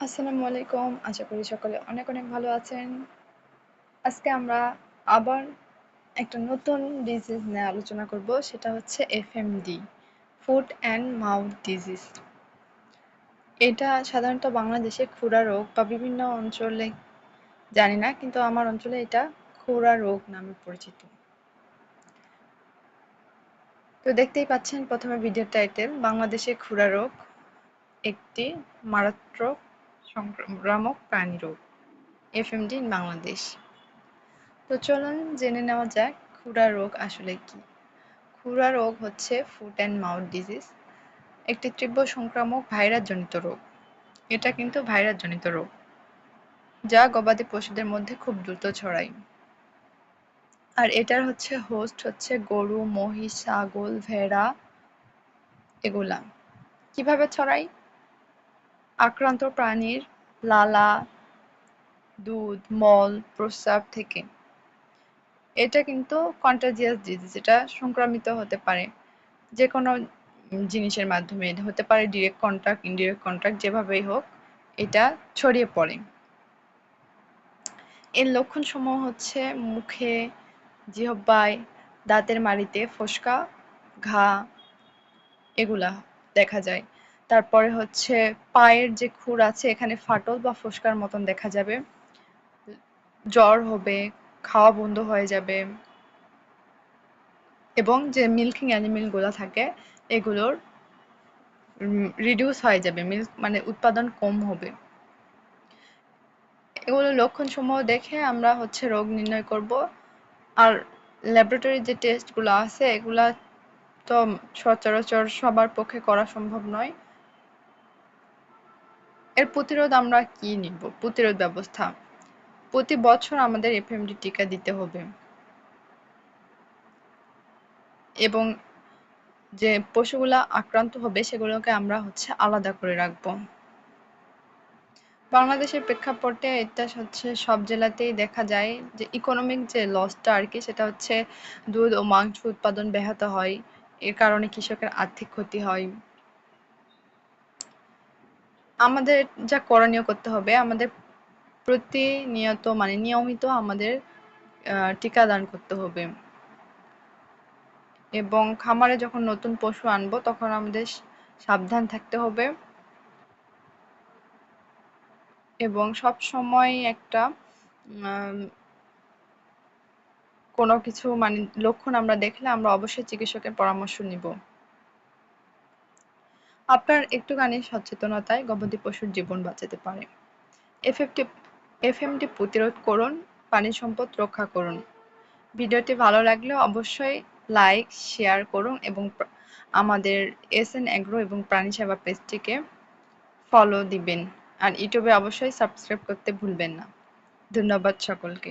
আসসালামু আলাইকুম। আশা করি সকলে অনেক, অনেক ভালো আছেন। আজকে আমরা আবার একটা নতুন ডিজিজ নিয়ে আলোচনা করব। সেটা হচ্ছে FMD, foot and mouth disease. এটা সাধারণত বাংলাদেশে খুরা রোগ বা বিভিন্ন অঞ্চলে জানি না, কিন্তু আমার অঞ্চলে এটা খুরা রোগ নামে পরিচিত। তো দেখতেই পাচ্ছেন প্রথমে ভিডিও টাইটেল, বাংলাদেশে খুরা রোগ একটি মারাত্মক সংক্রামক প্রাণী রোগ। FMD in Bangladesh. তো চলুন জেনে নেওয়া যাক খুরা রোগ আসলে কি। খুরা রোগ হচ্ছে ফুট অ্যান্ড মাউথ ডিজিজ, একটি তীব্র সংক্রামক ভাইরাস জনিত রোগ। এটা কিন্তু ভাইরাস জনিত রোগ, যা গবাদি পশুদের মধ্যে খুব দ্রুত ছড়ায়। আর এটার হচ্ছে হোস্ট হচ্ছে গরু, মহিষ, ছাগল, ভেড়া এগুলা। কীভাবে ছড়ায়? আক্রান্ত প্রাণীর লালা, দুধ, মল, প্রস্রাব থেকে। এটা কিন্তু কন্টাজিয়াস ডিজিজ এটা সংক্রামিত হতে পারে। যে কোনো জিনিসের মাধ্যমে হতে পারে ডিরেক্ট কন্ট্যাক্ট ইনডিরেক্ট কন্ট্যাক্ট যেভাবেই হোক, এটা ছড়িয়ে পড়ে। এর লক্ষণ সমূহ হচ্ছে মুখে জিহব্বায় দাঁতের মাড়িতে ফোসকা, ঘা, এগুলা দেখা যায়। তারপরে হচ্ছে পায়ের যে খুর আছে, এখানে ফাটল বা ফোসকার মতন দেখা যাবে। জ্বর হবে, খাওয়া বন্ধ হয়ে যাবে এবং যে মিল্কিং অ্যানিমেলগুলো থাকে, এগুলোর রিডিউস হয়ে যাবে, মিল্ক মানে উৎপাদন কম হবে। এগুলো লক্ষণ সমূহ দেখে আমরা হচ্ছে রোগ নির্ণয় করব। আর ল্যাবরেটরি যে টেস্টগুলো আছে, এগুলা তো সচরাচর সবার পক্ষে করা সম্ভব নয়। এর প্রতিরোধ আমরা কি নিব? প্রতিরোধ ব্যবস্থা। প্রতি বছর আমাদের এফএমডি টিকা দিতে হবে। এবং যে পশুগুলা আক্রান্ত হবে, সেগুলোকে আমরা হচ্ছে আলাদা করে রাখব। বাংলাদেশের প্রেক্ষাপটে এটা হচ্ছে সব জেলাতেই দেখা যায় যে ইকোনমিক যে লসটা আর কি, সেটা হচ্ছে দুধ ও মাংস উৎপাদন ব্যাহত হয়। এর কারণে কৃষকের আর্থিক ক্ষতি হয়। আমাদের যা করণীয় করতে হবে, আমাদের প্রতিনিয়ত মানে নিয়মিত আমাদের টিকাদান করতে হবে। এবং খামারে যখন নতুন পশু আনব, তখন আমাদের সাবধান থাকতে হবে। এবং সব সময় একটা কোনো কিছু মানে লক্ষণ আমরা দেখলে আমরা অবশ্যই চিকিৎসকের পরামর্শ নিব। আপনার একটুখানি সচেতনতায় গবাদি পশুর জীবন বাঁচাতে পারে। এফএফটি, এফএমটি প্রতিরোধ করুন, পানি সম্পদ রক্ষা করুন। ভিডিওটি ভালো লাগলে অবশ্যই লাইক, শেয়ার করুন এবং আমাদের এস এন অ্যাগ্রো এবং প্রাণী সেবা পেজটিকে ফলো দিবেন। আর ইউটিউবে অবশ্যই সাবস্ক্রাইব করতে ভুলবেন না। ধন্যবাদ সকলকে।